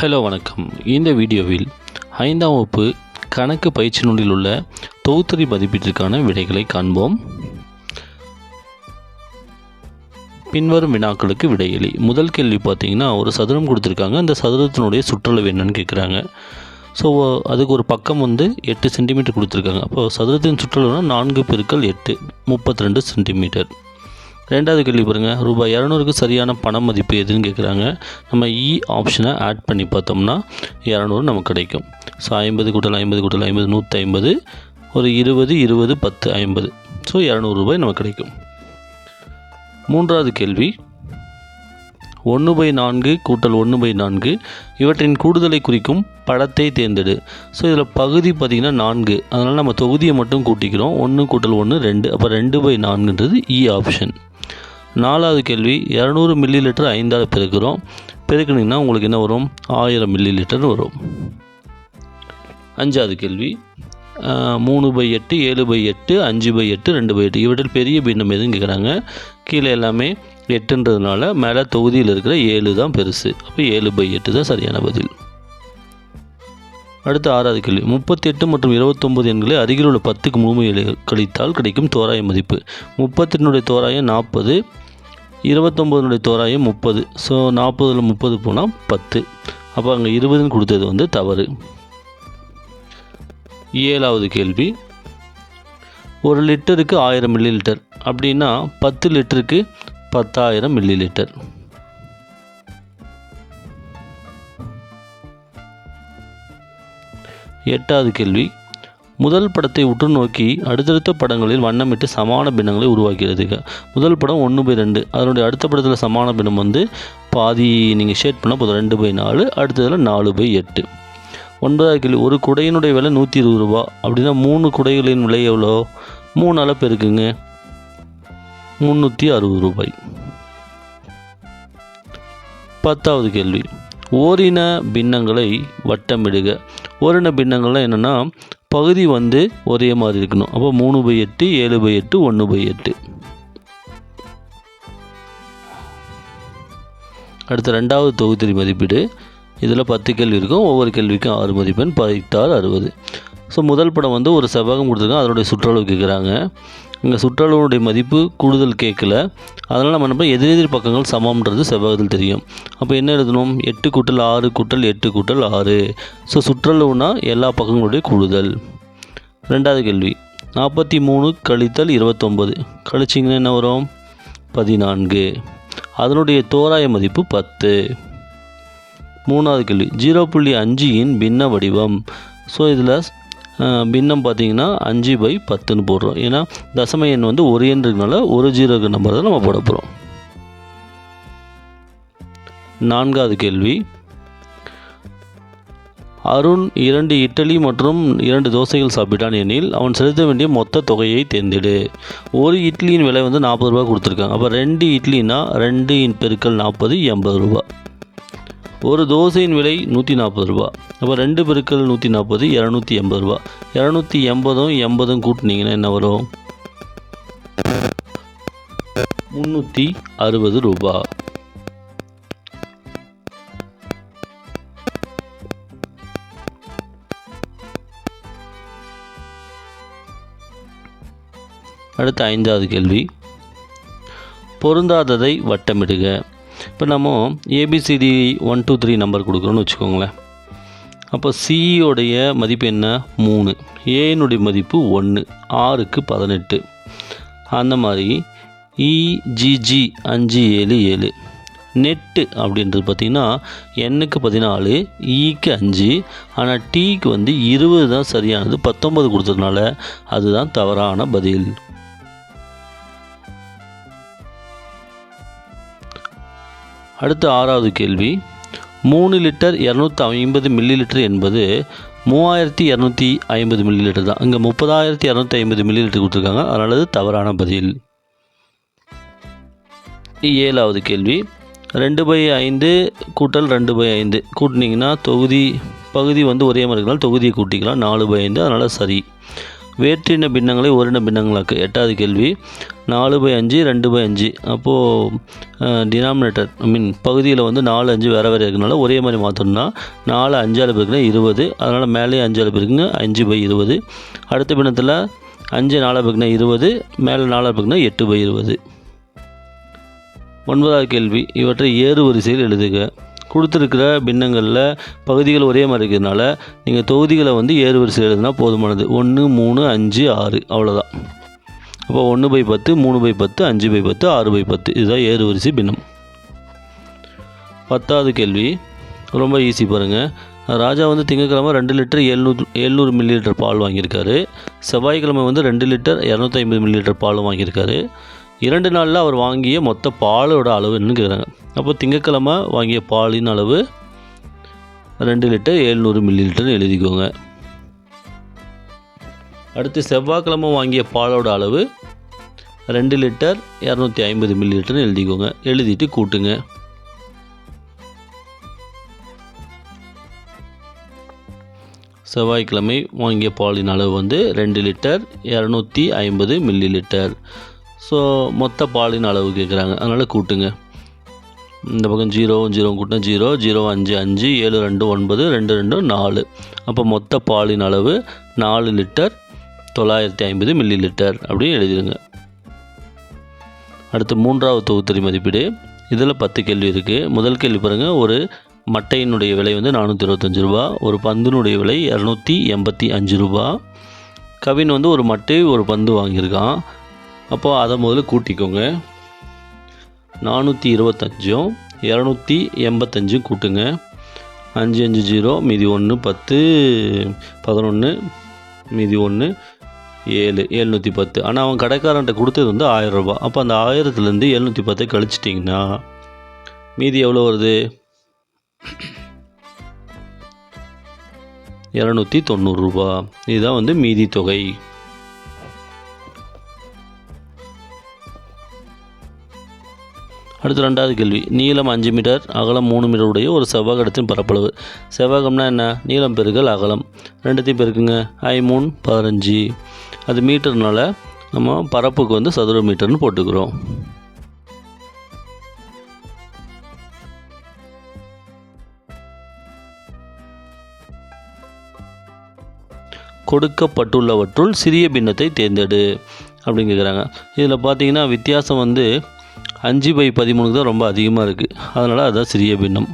Hello வணக்கம். இந்த வீடியோவில் ஐந்தாம் வகுப்பு கணக்கு பயிற்சி நூலில் உள்ள தொகுத்தறி மதிப்பீட்டிற்கான விடைகளை காண்போம். பின்வரும் வினாக்களுக்கு விடையளி. முதல் கேள்வி பார்த்தீங்கன்னா ஒரு சதுரம் கொடுத்துருக்காங்க. அந்த சதுரத்தினுடைய சுற்றளவு என்னன்னு கேட்குறாங்க ஸோ அதுக்கு ஒரு பக்கம் வந்து எட்டு சென்டிமீட்டர் கொடுத்துருக்காங்க. அப்போ சதுரத்தின் சுற்றளவுனா நான்கு பெருக்கள் எட்டு முப்பத்தி ரெண்டு சென்டிமீட்டர் ரெண்டாவது கேள்வி பாருங்கள் ரூபாய் இரநூறுக்கு சரியான பண மதிப்பு எதுன்னு கேட்குறாங்க நம்ம இ ஆப்ஷனை ஆட் பண்ணி பார்த்தோம்னா இரநூறு நமக்கு கிடைக்கும். ஸோ ஐம்பது கூட்டல் ஐம்பது கூட்டல் ஐம்பது நூற்றி ஐம்பது ஒரு இருபது இருபது பத்து ஐம்பது. ஸோ இரநூறு ரூபாய் நமக்கு கிடைக்கும். மூன்றாவது கேள்வி. ஒன்று பை நான்கு கூட்டல் ஒன்று பை நான்கு. இவற்றின் கூடுதலை குறிக்கும் படத்தை தேர்ந்தெடு. ஸோ இதில் பகுதி பார்த்திங்கன்னா நான்கு. அதனால் நம்ம தொகுதியை மட்டும் கூட்டிக்கிறோம். ஒன்று கூட்டல் ஒன்று ரெண்டு. அப்போ ரெண்டு பை நான்குன்றது e இ ஆப்ஷன் நாலாவது கேள்வி இரநூறு மில்லி லிட்டர் ஐந்தால் பெருக்கிறோம். பெருக்குனிங்கன்னா உங்களுக்கு என்ன வரும்? ஆயிரம் மில்லி லிட்டர் வரும். அஞ்சாவது கேள்வி மூணு பை எட்டு ஏழு பை எட்டு அஞ்சு பை எட்டு ரெண்டு பை எட்டு. இவற்றில் பெரிய பின்னம் எதுன்னு கேட்குறாங்க கீழே எல்லாமே எட்டுன்றதுனால மேலே தொகுதியில் இருக்கிற ஏழு தான் பெருசு. அப்போ ஏழு பை எட்டு தான் சரியான பதில். அடுத்து ஆறாவது கேள்வி. முப்பத்தெட்டு மற்றும் இருபத்தொம்பது எண்களை அருகில் உள்ள பத்துக்கு முழுமையை கழித்தால் கிடைக்கும் தோராய மதிப்பு. முப்பத்தெட்டினுடைய தோராயம் நாற்பது இருபத்தொம்பதுனுடைய தோராயம் முப்பது. ஸோ நாற்பதில் முப்பது போனால் பத்து. அப்போ அங்கே இருபதுன்னு கொடுத்தது வந்து தவறு. ஏழாவது கேள்வி. ஒரு லிட்டருக்கு ஆயிரம் மில்லி லிட்டர் அப்படின்னா பத்து லிட்டருக்கு பத்தாயிரம் மில்லி லிட்டர் எட்டாவது கேள்வி. முதல் படத்தை உற்று நோக்கி அடுத்தடுத்த படங்களில் வண்ணமிட்டு சமான பின்னங்களை உருவாக்கிறது. முதல் படம் ஒன்று பை ரெண்டு. அதனுடைய அடுத்த படத்தில் சமான பின்னம் வந்து பாதி நீங்கள் ஷேட் பண்ணால் போதும் ரெண்டு பை நாலு அடுத்ததில் நாலு பை எட்டு. ஒன்பதாவது கேள்வி. ஒரு குடையினுடைய விலை நூற்றி இருபது ரூபா. அப்படின்னா மூணு குடைகளின் விலை எவ்வளோ? மூணால் பெருக்குங்க முந்நூற்றி அறுபது ரூபாய். பத்தாவது கேள்வி. ஓரின பின்னங்களை வட்டமிடுக. ஓரின பின்னங்கள்லாம் என்னென்னா பகுதி வந்து ஒரே மாதிரி இருக்கணும். அப்போ மூணு பை எட்டு ஏழு பை எட்டு ஒன்று பை எட்டு. அடுத்த ரெண்டாவது தொகுத்தறி மதிப்பீடு. இதில் பத்து கேள்வி இருக்கும். ஒவ்வொரு கேள்விக்கும் ஆறு மதிப்பெண் பதினெட்டாறு அறுபது. ஸோ முதல் படம் வந்து ஒரு செவ்வகம் கொடுத்துருக்காங்க. அதனுடைய சுற்றளவு கேட்குறாங்க. இங்கே சுற்றளவுடைய மதிப்பு கூடுதல் கேட்கல. அதனால் நம்ம என்ன எதிர் எதிரெதிர் பக்கங்கள் சமம்ன்றது செவ்வகத்தில் தெரியும். அப்போ என்ன எழுதணும்? எட்டு கூட்டல் ஆறு கூட்டல் எட்டு கூட்டல் ஆறு. ஸோ சுற்றளவுனா எல்லா பக்கங்களுடைய கூடுதல். ரெண்டாவது கேள்வி. நாற்பத்தி மூணு கழித்தல் இருபத்தொம்பது கழிச்சிங்கன்னா என்ன வரும்? பதினான்கு. அதனுடைய தோராய மதிப்பு பத்து. மூணாவது கேள்வி. ஜீரோ புள்ளி அஞ்சியின் பின்ன வடிவம். ஸோ இதில் பின்னம் பார்த்தீங்கன்னா அஞ்சு பை பத்துன்னு போடுறோம். ஏன்னா தசம எண் வந்து ஒரு எண் ஒரு ஜீரோக்கு நம்பர் தான் நம்ம போட போகிறோம் நான்காவது கேள்வி. அருண் இரண்டு இட்லி மற்றும் இரண்டு தோசைகள் சாப்பிட்டான் எனில் அவன் செலுத்த வேண்டிய மொத்த தொகையை தேர்ந்தெடு. ஒரு இட்லியின் விலை வந்து நாற்பது ரூபா கொடுத்துருக்காங்க. அப்போ ரெண்டு இட்லினா ரெண்டு இன் நாற்பது எண்பது ரூபா ஒரு தோசையின் விலை நூற்றி நாற்பது ரூபா. அப்போ ரெண்டு பெருக்கள் நூற்றி நாற்பது இரநூத்தி எண்பது ரூபா. இரநூத்தி எண்பதும் எண்பதும் கூட்டினீங்கன்னா என்ன வரும்? முந்நூற்றி அறுபது ரூபா. அடுத்த ஐந்தாவது கேள்வி. பொருந்தாததை வட்டமிடுக. இப்போ நம்ம A B C D one two three number கொடுக்குறோன்னு வச்சுக்கோங்களேன். அப்போ சியோடைய மதிப்பு என்ன? மூணு. ஏனுடைய மதிப்பு ஒன்று. ஆறுக்கு பதினெட்டு. அந்த மாதிரி e, இஜிஜி அஞ்சு ஏழு ஏழு. நெட்டு அப்படின்றது பார்த்திங்கன்னா எண்ணுக்கு பதினாலு e ஈக்கு அஞ்சு. ஆனால் டீக்கு வந்து இருபது தான் சரியானது. பத்தொம்பது கொடுத்ததுனால அதுதான் தவறான பதில். அடுத்த ஆறாவது கேள்வி. மூணு லிட்டர் இரநூத்தி ஐம்பது மில்லி லிட்டர் என்பது மூவாயிரத்தி இரநூத்தி ஐம்பது மில்லி லிட்டர் தான். இங்கே முப்பதாயிரத்தி இரநூத்தி ஐம்பது மில்லி லிட்டர் கொடுத்துருக்காங்க. அதனால் அது தவறான பதில். ஏழாவது கேள்வி. ரெண்டு பை ஐந்து கூட்டல் ரெண்டு பை ஐந்து. கூட்டினீங்கன்னா தொகுதி பகுதி வந்து ஒரே மாதிரி இருக்கனால தொகுதியை கூட்டிக்கலாம். நாலு பை ஐந்து. அதனால் சரி. வேற்றின பின்னங்களை ஓரின பின்னங்களாக்கு. எட்டாவது கேள்வி. நாலு பை அஞ்சு ரெண்டு பை அஞ்சு. அப்போது டினாமினேட்டர் ஐ மீன் பகுதியில் வந்து நாலு அஞ்சு வேறு வேறு இருக்கனால ஒரே மாதிரி மாற்றணும்னா நாலு அஞ்சால் பெருக்குனா இருபது. அதனால் மேலே அஞ்சால் பெருக்குங்க அஞ்சு பை இருபது. அடுத்த பின்னத்தில் அஞ்சு நாலு பெருக்குனா இருபது. மேலே நாலாக பெருக்குனா எட்டு பை இருபது. ஒன்பதாவது கேள்வி. இவற்றை ஏறு வரிசையில் எழுதுக. கொடுத்துருக்கிற பின்னங்களில் பகுதிகள் ஒரே மாதிரி இருக்கிறதுனால நீங்கள் தொகுதிகளை வந்து ஏறு வரிசை எழுதுனா போதுமானது. ஒன்று மூணு அஞ்சு ஆறு. அவ்வளோதான் அப்போ ஒன்று பை பத்து மூணு பை பத்து அஞ்சு பை பத்து ஆறு பை பத்து. இதுதான் ஏறு வரிசை பின்னம். பத்தாவது கேள்வி. ரொம்ப ஈஸி பாருங்கள் ராஜா வந்து திங்கக்கிழமை ரெண்டு லிட்டர் எழுநூறு எழுநூறு மில்லி லிட்டர் பால் வாங்கியிருக்காரு. செவ்வாய்க்கிழமை வந்து ரெண்டு லிட்டர் இரநூத்தி ஐம்பது மில்லி லிட்டர் பால் வாங்கியிருக்காரு. இரண்டு நாளில் அவர் வாங்கிய மொத்த பாலோட அளவு என்னன்னு கேட்குறாங்க அப்போ திங்கக்கிழமை வாங்கிய பாலின் அளவு ரெண்டு லிட்டர் எழுநூறு மில்லி லிட்டர்னு எழுதிக்கோங்க. அடுத்து செவ்வாய்க்கிழமை வாங்கிய பாலோட அளவு ரெண்டு லிட்டர் இரநூத்தி ஐம்பது மில்லி லிட்டர்னு எழுதிக்கோங்க. எழுதிட்டு கூட்டுங்க. செவ்வாய்க்கிழமை வாங்கிய பாலின் அளவு வந்து ரெண்டு லிட்டர் இரநூத்தி ஐம்பது மில்லி லிட்டர் ஸோ மொத்த பாலின் அளவு கேட்குறாங்க அதனால் கூட்டுங்க. இந்த பக்கம் ஜீரோ ஜீரோ கூட்டினா ஜீரோ ஜீரோ அஞ்சு அஞ்சு ஏழு ரெண்டு ஒன்பது ரெண்டு ரெண்டு நாலு. அப்போ மொத்த பாலின் அளவு நாலு லிட்டர் தொள்ளாயிரத்தி ஐம்பது மில்லி லிட்டர் அப்படின்னு எழுதிடுங்க. அடுத்து மூன்றாவது தொகுத்தறி மதிப்பீடு. இதில் பத்து கேள்வி இருக்குது முதல் கேள்வி பாருங்கள் ஒரு மட்டையினுடைய விலை வந்து நானூற்றி இருபத்தஞ்சி ரூபா. ஒரு பந்தினுடைய விலை இரநூத்தி எண்பத்தி அஞ்சு ரூபா. கவின் வந்து ஒரு மட்டை ஒரு பந்து வாங்கியிருக்கான். அப்போது அதை முதல்ல கூட்டிக்கோங்க. நானூற்றி இருபத்தஞ்சும் இரநூத்தி எண்பத்தஞ்சும் கூட்டுங்க. அஞ்சு அஞ்சு ஜீரோ மீதி ஒன்று பத்து பதினொன்று மீதி ஒன்று ஏழு எழுநூற்றி பத்து. ஆனால் அவன் கடைக்காரன்ட்ட கொடுத்தது வந்து ஆயிரரூபா அப்போ அந்த ஆயிரத்துலேருந்து எழுநூற்றி பத்தை கழிச்சிட்டிங்கன்னா மீதி எவ்வளோ வருது? இரநூத்தி தொண்ணூறுரூபா இதுதான் வந்து மீதி தொகை. அடுத்து ரெண்டாவது கேள்வி. நீளம் அஞ்சு மீட்டர் அகலம் மூணு மீட்டர் உடைய ஒரு செவ்வகத்தின் பரப்பளவு. செவ்வகம்னா என்ன? நீளம் பெருக்கல் அகலம். ரெண்டுத்தையும் பெருக்குங்க. ஐ மூணு பதினஞ்சு. அது மீட்டர்னால நம்ம பரப்புக்கு வந்து சதுர மீட்டர்னு போட்டுக்கிறோம். கொடுக்கப்பட்டுள்ளவற்றுள் சிறிய பின்னத்தை தேர்ந்தெடு அப்படின்னு கேட்குறாங்க இதில் பார்த்தீங்கன்னா வித்தியாசம் வந்து அஞ்சு பை பதிமூணுக்கு தான் ரொம்ப அதிகமாக இருக்குது அதனால் அதுதான் சிறிய பின்னம்.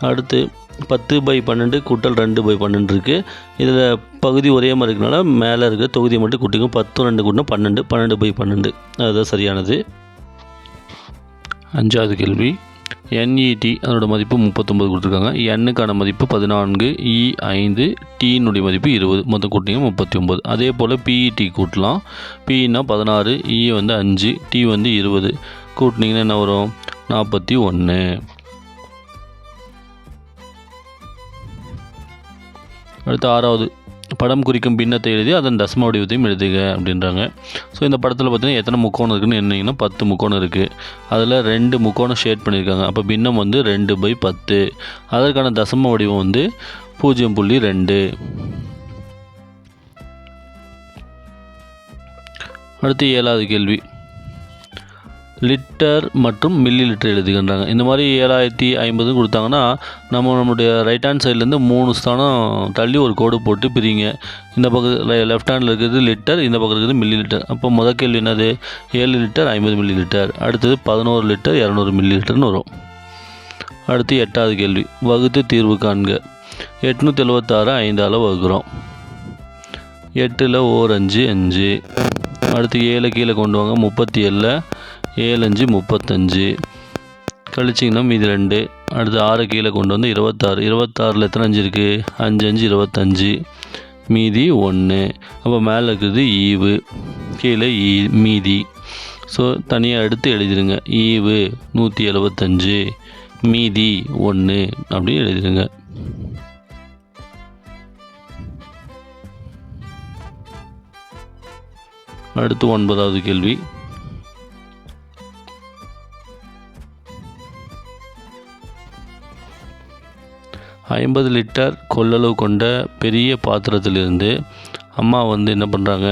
அடுத்து பத்து பை பன்னெண்டு கூட்டல் ரெண்டு பை பன்னெண்டு இருக்குது இதில் பகுதி ஒரே மாதிரி இருக்கனால மேலே இருக்க தொகுதியை மட்டும் குட்டிக்கும் பத்து ரெண்டு கூட்டினா பன்னெண்டு பன்னெண்டு பை பன்னெண்டு. அதுதான் சரியானது. அஞ்சாவது கேள்வி. என்இடி அதனோட மதிப்பு முப்பத்தொம்பது கொடுத்துருக்காங்க. எண்ணுக்கான மதிப்பு பதினான்கு இ ஐந்து டீனுடைய மதிப்பு இருபது. மொத்தம் கூட்டிங்க முப்பத்தி ஒம்பது அதே போல் பிஇடி கூட்டலாம். பிஇன்னா பதினாறு இ வந்து அஞ்சு டி வந்து இருபது. கூட்டினீங்கன்னா என்ன வரும்? நாற்பத்தி ஒன்று அடுத்து ஆறாவது. படம் குறிக்கும் பின்னத்தை எழுதி அதன் தசம வடிவத்தையும் எழுதுக அப்படின்றாங்க. ஸோ இந்த படத்தில் பார்த்தீங்கன்னா எத்தனை முக்கோணம் இருக்குன்னு என்னங்கன்னா பத்து முக்கோணம் இருக்குது அதில் ரெண்டு முக்கோணம் ஷேட் பண்ணியிருக்காங்க. அப்போ பின்னம் வந்து ரெண்டு பை பத்து. அதற்கான தசம வடிவம் வந்து பூஜ்ஜியம் புள்ளி ரெண்டு. அடுத்து ஏழாவது கேள்வி. லிட்டர் மற்றும் மில்லி லிட்டர் எழுதிக்கின்றாங்க இந்த மாதிரி ஏழாயிரத்தி ஐம்பது கொடுத்தாங்கன்னா நம்ம நம்மளுடைய ரைட் ஹேண்ட் சைட்லேருந்து மூணு ஸ்தானம் தள்ளி ஒரு கோடு போட்டு பிரிங்க. இந்த பக்கம் லெஃப்ட் ஹேண்டில் இருக்கிறது லிட்டர் இந்த பக்கம் இருக்கிறது மில்லி லிட்டர் அப்போ முதல் கேள்வி என்னது? ஏழு லிட்டர் ஐம்பது மில்லி லிட்டர் அடுத்தது பதினோரு லிட்டர் இரநூறு மில்லி லிட்டர்னு வரும். அடுத்து எட்டாவது கேள்வி. வகுத்து தீர்வு காண்க. எட்நூற்றி எழுபத்தாறு ஐந்தால் வகுக்கிறோம். எட்டில் ஓர் அஞ்சு அஞ்சு. அடுத்து ஏழு கீழே கொண்டு வாங்க. முப்பத்தி ஏழில் ஏழஞ்சு முப்பத்தஞ்சு. கழிச்சிங்கன்னா மீதி ரெண்டு. அடுத்து ஆறு கீழே கொண்டு வந்து இருபத்தாறு. இருபத்தாறில் எத்தனை அஞ்சு இருக்குது அஞ்சு அஞ்சு இருபத்தஞ்சு. மீதி ஒன்று அப்போ மேலே இருக்குது ஈவு. கீழே ஈ மீதி. ஸோ தனியாக எடுத்து எழுதிடுங்க ஈவு நூற்றி எழுபத்தஞ்சு. மீதி ஒன்று அப்படின்னு எழுதிடுங்க அடுத்து ஒன்பதாவது கேள்வி. ஐம்பது லிட்டர் கொள்ளளவு கொண்ட பெரிய பாத்திரத்திலிருந்து அம்மா வந்து என்ன பண்ணுறாங்க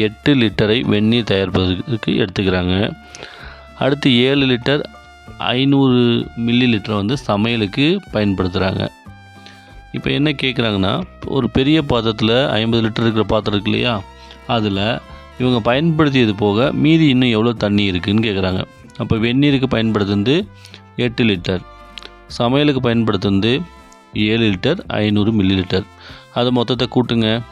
எட்டு லிட்டரை வெந்நீர் தயாரிப்பதற்கு எடுத்துக்கிறாங்க. அடுத்து ஏழு லிட்டர் ஐநூறு மில்லி லிட்டரை வந்து சமையலுக்கு பயன்படுத்துகிறாங்க இப்போ என்ன கேட்குறாங்கன்னா ஒரு பெரிய பாத்திரத்தில் ஐம்பது லிட்டர் இருக்கிற பாத்திரம் இருக்கு இல்லையா? அதில் இவங்க பயன்படுத்தியது போக மீதி இன்னும் எவ்வளோ தண்ணி இருக்குதுன்னு கேட்குறாங்க அப்போ வெந்நீருக்கு பயன்படுத்துனது எட்டு லிட்டர். சமையலுக்கு பயன்படுத்துனது ஏழு லிட்டர் ஐநூறு மில்லி லிட்டர் அது மொத்தத்தை கூட்டுங்க.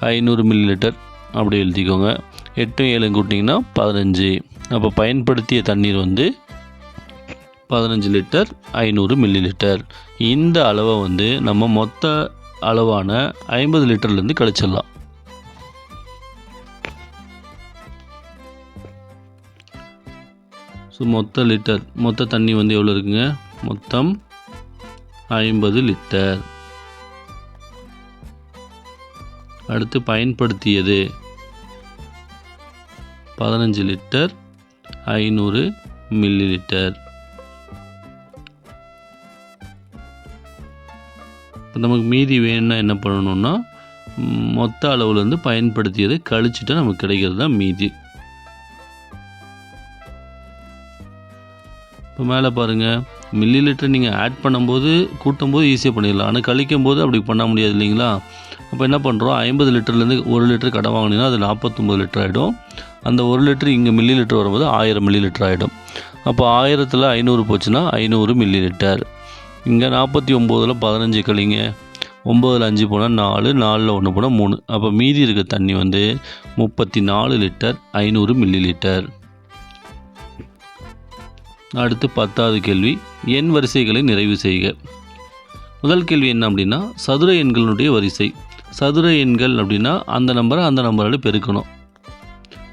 ஐநூறு மில்லி லிட்டர் அப்படி எழுதிக்கோங்க. எட்டு ஏழு கூட்டிங்கன்னா பதினஞ்சு. அப்போ பயன்படுத்திய தண்ணீர் வந்து பதினஞ்சு லிட்டர் ஐநூறு மில்லி லிட்டர் இந்த அளவை வந்து நம்ம மொத்த அளவான ஐம்பது லிட்டர்லேருந்து கழிச்சிடலாம். ஸோ மொத்த லிட்டர் மொத்த தண்ணி வந்து எவ்வளோ இருக்குங்க? மொத்தம் ஐம்பது லிட்டர். அடுத்து பயன்படுத்தியது பதினஞ்சு லிட்டர் ஐநூறு மில்லி லிட்டர் இப்போ நமக்கு மீதி வேணும்னா என்ன பண்ணணும்னா மொத்த அளவுலேருந்து பயன்படுத்தியது கழிச்சிட்டா நமக்கு கிடைக்கிறது தான் மீதி. இப்போ மேலே பாருங்கள் மில்லி லிட்டர் நீங்கள் ஆட் பண்ணும்போது கூட்டும்போது ஈஸியாக பண்ணிடலாம். ஆனால் கழிக்கும் போது அப்படி பண்ண முடியாது இல்லைங்களா? அப்போ என்ன பண்ணுறோம் ஐம்பது லிட்டர்லேருந்து ஒரு லிட்டர் கடை வாங்கினீங்கன்னா அது நாற்பத்தொம்பது லிட்டர் ஆகிடும் அந்த ஒரு லிட்டர் இங்கே மில்லி லிட்டர் வரும்போது ஆயிரம் மில்லி லிட்டர் ஆகிடும் அப்போ ஆயிரத்தில் ஐநூறு போச்சுன்னா ஐநூறு மில்லி லிட்டர் இங்கே நாற்பத்தி ஒம்போதில் பதினஞ்சு கழிங்க. ஒம்போதில் அஞ்சு போனால் நாலு நாலில் ஒன்று போனால் மூணு. அப்போ மீதி இருக்க தண்ணி வந்து முப்பத்தி நாலு லிட்டர் ஐநூறு மில்லி லிட்டர் அடுத்து பத்தாவது கேள்வி எண் வரிசைகளை நிறைவு செய்க. முதல் கேள்வி என்ன அப்படின்னா சதுர எண்களுடைய வரிசை. சதுர எண்கள் அப்படின்னா அந்த நம்பரை அந்த நம்பரால் பெருக்கணும்.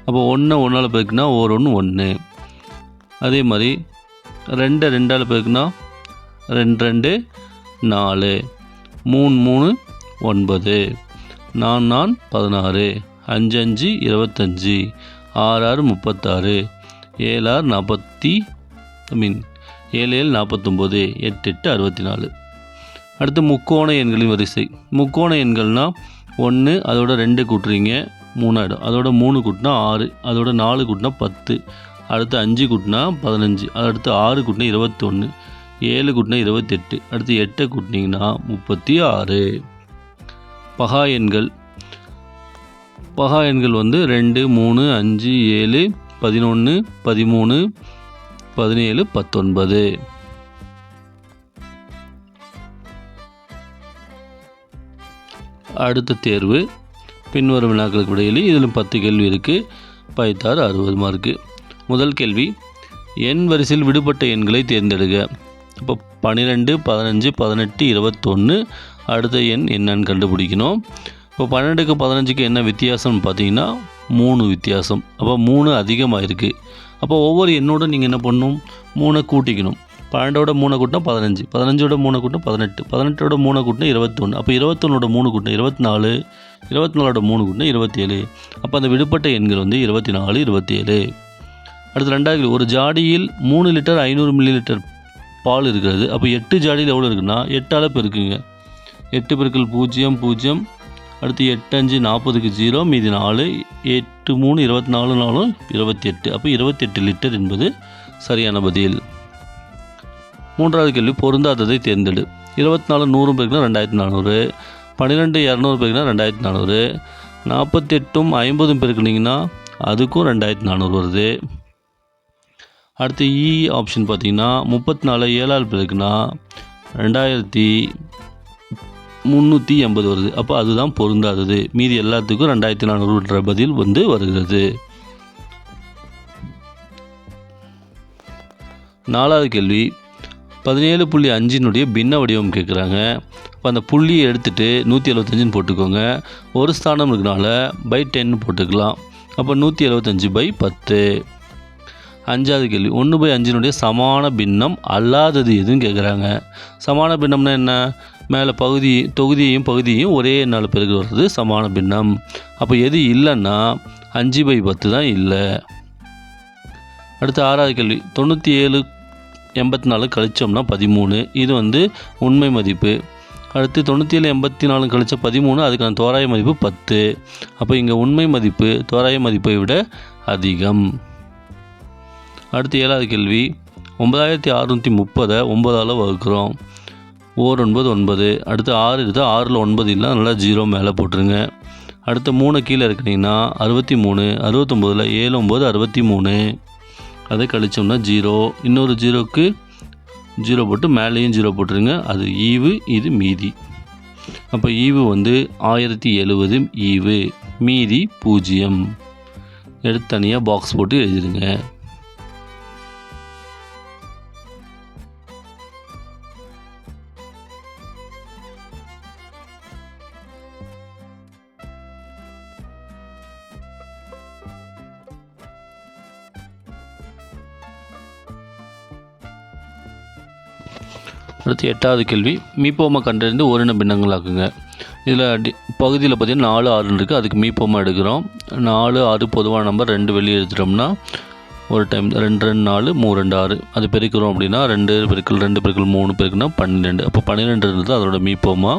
அப்போ ஒன்றை ஒன்றால் பெருக்குனா ஒரு ஒன்று ஒன்று அதே மாதிரி ரெண்டை ரெண்டால் பெருக்குனா ரெண்டு ரெண்டு நாலு. மூணு மூணு ஒன்பது. நான் நான் பதினாறு. அஞ்சு அஞ்சு இருபத்தஞ்சி. ஆறு ஆறு முப்பத்தாறு. ஏழு ஆறு நாற்பத்தி ஐ மீன். ஏழு ஏழு நாற்பத்தொம்போது எட்டு எட்டு அறுபத்தி நாலு அடுத்து முக்கோண எண்களின் வரிசை. முக்கோண எண்கள்னால் ஒன்று அதோட ரெண்டு கூட்டுறீங்க மூணாயிடும். அதோட மூணு கூட்டினா ஆறு அதோட நாலு கூட்டினா பத்து. அடுத்து அஞ்சு கூட்டினா பதினஞ்சு. அடுத்து ஆறு கூட்டினா இருபத்தொன்று ஏழு கூட்டினா இருபத்தெட்டு. அடுத்து எட்டை கூட்டினீங்கன்னா முப்பத்தி ஆறு பகா எண்கள். பகா எண்கள் வந்து ரெண்டு மூணு அஞ்சு ஏழு பதினொன்று பதிமூணு பதினேழு பத்தொன்பது. அடுத்த தேர்வு பின்வரும் வினாக்களுக்கு இடையில் இதிலும் பத்து கேள்வி இருக்குது பைத்தாறு அறுபது மார்க்கு. முதல் கேள்வி எண் வரிசையில் விடுபட்ட எண்களை தேர்ந்தெடுக்க இப்போ பன்னிரெண்டு பதினஞ்சு பதினெட்டு இருபத்தொன்று அடுத்த எண் என்னன்னு கண்டுபிடிக்கணும். இப்போ பன்னெண்டுக்கு பதினஞ்சுக்கு என்ன வித்தியாசம்னு பார்த்தீங்கன்னா மூணு வித்தியாசம். அப்போ மூணு அதிகமாக இருக்குது அப்போ ஒவ்வொரு எண்ணோட நீங்கள் என்ன பண்ணணும் மூணை கூட்டிக்கணும். பன்னெண்டோட மூணை கூட்டம் பதினஞ்சு. பதினஞ்சோட மூணை கூட்டம் பதினெட்டு. பதினெட்டோட மூணை கூட்டினா இருபத்தொன்று அப்போ இருபத்தொன்னோட மூணு கூட்டம் இருபத்தி நாலு இருபத்தி நாலோட மூணு கூட்டினா இருபத்தேழு. அப்போ அந்த விடுபட்ட எண்கள் வந்து இருபத்தி நாலு இருபத்தேழு. அடுத்து ரெண்டாவது ஒரு ஜாடியில் மூணு லிட்டர் ஐநூறு மில்லி லிட்டர் பால் இருக்கிறது. அப்போ எட்டு ஜாடியில் எவ்வளோ இருக்குன்னா எட்டால் பெருக்குங்க. எட்டு பெருக்கள் பூஜ்ஜியம் பூஜ்ஜியம் அடுத்து எட்டு அஞ்சு நாற்பதுக்கு ஜீரோ மீதி நாலு எட்டு மூணு இருபத்தி நாலு நாலும் இருபத்தி எட்டு அப்போ இருபத்தெட்டு லிட்டர் என்பது சரியான பதில். மூன்றாவது கேள்வி பொருந்தாததை தேர்ந்தெடு. இருபத்தி நாலு நூறு பேருக்குனா ரெண்டாயிரத்தி நானூறு. பன்னிரெண்டு இரநூறு பேருக்குனா ரெண்டாயிரத்தி நானூறு. நாற்பத்தெட்டும் ஐம்பதும் பெருக்குனிங்கன்னா அதுக்கும் ரெண்டாயிரத்தி நானூறு வருது. அடுத்து e இ ஆப்ஷன் பார்த்திங்கன்னா முப்பத்தி நாலு ஏழால் பெருக்குனா ரெண்டாயிரத்தி முந்நூற்றி எண்பது வருது. அப்போ அதுதான் பொருந்தாதது. மீதி எல்லாத்துக்கும் ரெண்டாயிரத்தி நானூறுன்ற பதில் வந்து வருகிறது. நாலாவது கேள்வி. பதினேழு புள்ளி அஞ்சினுடைய பின்ன வடிவம் கேட்குறாங்க. இப்போ அந்த புள்ளியை எடுத்துகிட்டு நூற்றி எழுபத்தஞ்சுன்னு போட்டுக்கோங்க. ஒரு ஸ்தானம் இருக்கனால பை டென்னு போட்டுக்கலாம். அப்போ நூற்றி எழுபத்தஞ்சு பை பத்து. அஞ்சாவது கேள்வி. ஒன்று பை அஞ்சினுடைய சமான பின்னம் அல்லாதது எதுன்னு கேட்குறாங்க சமான பின்னம்னா என்ன? மேலே பகுதி தொகுதியையும் பகுதியையும் ஒரே நாள் பிறகு வர்றது சமான பின்னம். அப்போ எது இல்லைன்னா அஞ்சு பை பத்து தான் இல்லை. அடுத்து ஆறாவது கேள்வி. தொண்ணூற்றி ஏழு எண்பத்தி நாலு கழிச்சோம்னா பதிமூணு. இது வந்து உண்மை மதிப்பு. அடுத்து தொண்ணூற்றி ஏழு எண்பத்தி நாலு கழிச்ச பதிமூணு அதுக்கான தோராய மதிப்பு பத்து. அப்போ இங்கே உண்மை மதிப்பு தோராய மதிப்பை விட அதிகம். அடுத்து ஏழாவது கேள்வி. ஒன்பதாயிரத்தி அறுநூற்றி முப்பதை ஒன்பதால் வகுக்கிறோம். ஓர் ஒன்பது ஒன்பது. அடுத்து ஆறு எடுத்தால் ஆறில் ஒன்பது இல்லை நல்லா ஜீரோ மேலே போட்டுருங்க. அடுத்து மூணு கீழே இருக்கிறீங்கன்னா அறுபத்தி மூணு அறுபத்தொம்போதில் ஏழு ஒம்பது அறுபத்தி மூணு. அதை கழிச்சோம்னா ஜீரோ. இன்னொரு ஜீரோக்கு ஜீரோ போட்டு மேலேயும் ஜீரோ போட்டுருங்க. அது ஈவு இது மீதி. அப்போ ஈவு வந்து ஆயிரத்தி எழுபது ஈவு மீதி பூஜ்ஜியம். எடுத்து தனியாக பாக்ஸ் போட்டு எழுதிடுங்க. அடுத்து எட்டாவது கேள்வி. மீப்போமா கண்டறிந்து ஓரின பின்னங்களாக்குங்க. இதில் டி பகுதியில் பார்த்தீங்கன்னா நாலு ஆறுன்னு இருக்குது அதுக்கு மீப்போமா எடுக்கிறோம். நாலு ஆறு பொதுவான நம்பர். ரெண்டு வெளியே எடுத்துட்டோம்னா ஒரு டைம் ரெண்டு ரெண்டு நாலு மூணு ரெண்டு ஆறு. அது பெருக்கிறோம் அப்படின்னா ரெண்டு பெருக்கல் ரெண்டு பெருக்கல் மூணு பெருக்குனா பன்னிரெண்டு. அப்போ பன்னிரெண்டு இருந்தது அதோட மீப்போமா.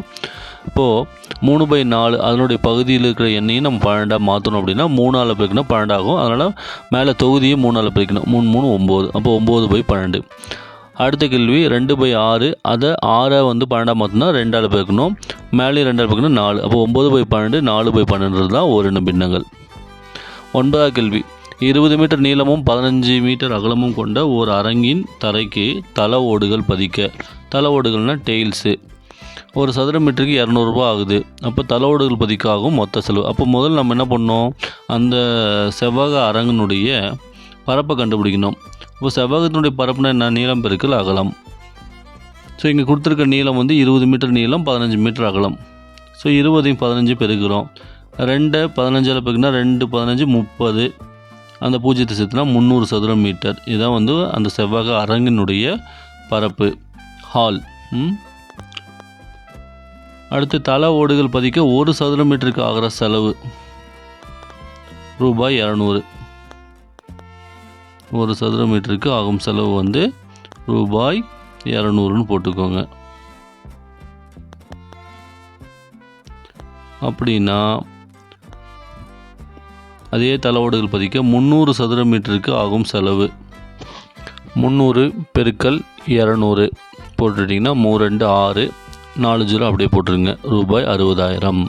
இப்போது மூணு பை நாலு அதனுடைய பகுதியில் இருக்கிற எண்ணையும் நம்ம பன்னெண்டாக மாற்றணும் அப்படின்னா மூணால் பிரிக்கணும் பன்னெண்டாகும். அதனால் மேலே தொகுதியும் மூணால் பெருக்கணும். மூணு மூணு ஒம்பது. அப்போ ஒம்பது பை பன்னெண்டு. அடுத்த கேள்வி ரெண்டு பை ஆறு அதை ஆறை வந்து பன்னெண்டாக மாற்றினா ரெண்டால் பெருக்கணும். மேலே ரெண்டால் பெருக்கணும் நாலு. அப்போ ஒம்பது பை பன்னெண்டு நாலு பை பன்னெண்டு தான் ஓரின பின்னங்கள். ஒன்பதாம் கேள்வி. இருபது மீட்டர் நீளமும் பதினஞ்சு மீட்டர் அகலமும் கொண்ட ஒரு அரங்கின் தரைக்கு தலை ஓடுகள் பதிக்க. தலை ஓடுகள்னால் டெயில்ஸு ஒரு சதுர மீட்டருக்கு இரநூறுபா ஆகுது. அப்போ தலை ஓடுகள் பதிக்காகும் மொத்த செலவு. அப்போ முதல்ல நம்ம என்ன பண்ணோம் அந்த செவ்வக அரங்கினுடைய பரப்பை கண்டுபிடிக்கணும். இப்போ செவ்வகத்தினுடைய பரப்புனா என்ன? நீளம் பெருக்கல் அகலம். ஸோ இங்கே கொடுத்துருக்க நீளம் வந்து இருபது மீட்டர் நீளம் பதினஞ்சு மீட்டர் அகலம். ஸோ இருபதையும் பதினஞ்சு பெருக்கிறோம். ரெண்டை பதினஞ்சில் பெருக்குனா ரெண்டு பதினஞ்சு முப்பது. அந்த பூஜ்ஜியத்தை சேர்த்துனா முந்நூறு சதுர மீட்டர். இதுதான் வந்து அந்த செவ்வக அரங்கினுடைய பரப்பு ஹால் அடுத்து தலை ஓடுகள் பதிக்க ஒரு சதுர மீட்டருக்கு ஆகிற செலவு ரூபாய் இரநூறு. ஒரு சதுர மீட்டருக்கு ஆகும் செலவு வந்து ரூபாய் இரநூறுன்னு போட்டுக்கோங்க. அப்படின்னா அதே தளவோடுகள் பதிக்க முந்நூறு சதுர மீட்டருக்கு ஆகும் செலவு. முந்நூறு பெருக்கல் இரநூறு போட்டுட்டிங்கன்னா மூ ரெண்டு ஆறு நாலு ஜீரோ அப்படியே போட்டுருங்க. ரூபாய் அறுபதாயிரம்.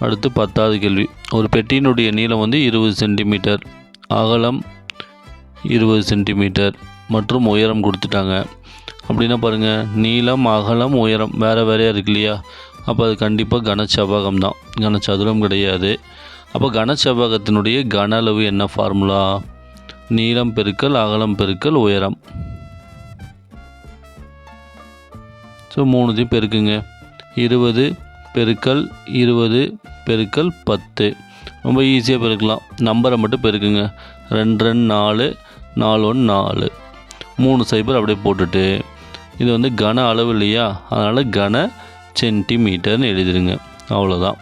அடுத்து பத்தாவது கேள்வி. ஒரு பெட்டியினுடைய நீளம் வந்து இருபது சென்டிமீட்டர். அகலம் இருபது சென்டிமீட்டர் மற்றும் உயரம் கொடுத்துட்டாங்க. அப்படின்னா பாருங்கள் நீளம் அகலம் உயரம் வேறு வேறையாக இருக்கு இல்லையா? அப்போ அது கண்டிப்பாக கனச்செவ்வகம் தான். கனச்சதுரம் கிடையாது. அப்போ கனச்செவ்வகத்தினுடைய கன அளவு என்ன ஃபார்முலா நீளம் பெருக்கல் அகலம் பெருக்கல் உயரம். ஸோ மூணுத்தையும் பெருக்குங்க. இருபது பெருக்கல் இருபது பெருக்கல் பத்து. ரொம்ப ஈஸியாக பெருக்கலாம். நம்பரை மட்டும் பெருக்குங்க. ரெண்டு ரெண்டு நாலு நாலு ஒன்று நாலு. மூணு சைபர் அப்படியே போட்டுட்டு இது வந்து கன அளவு இல்லையா? அதனால் கன சென்டிமீட்டர்னு எழுதிடுங்க அவ்வளோதான்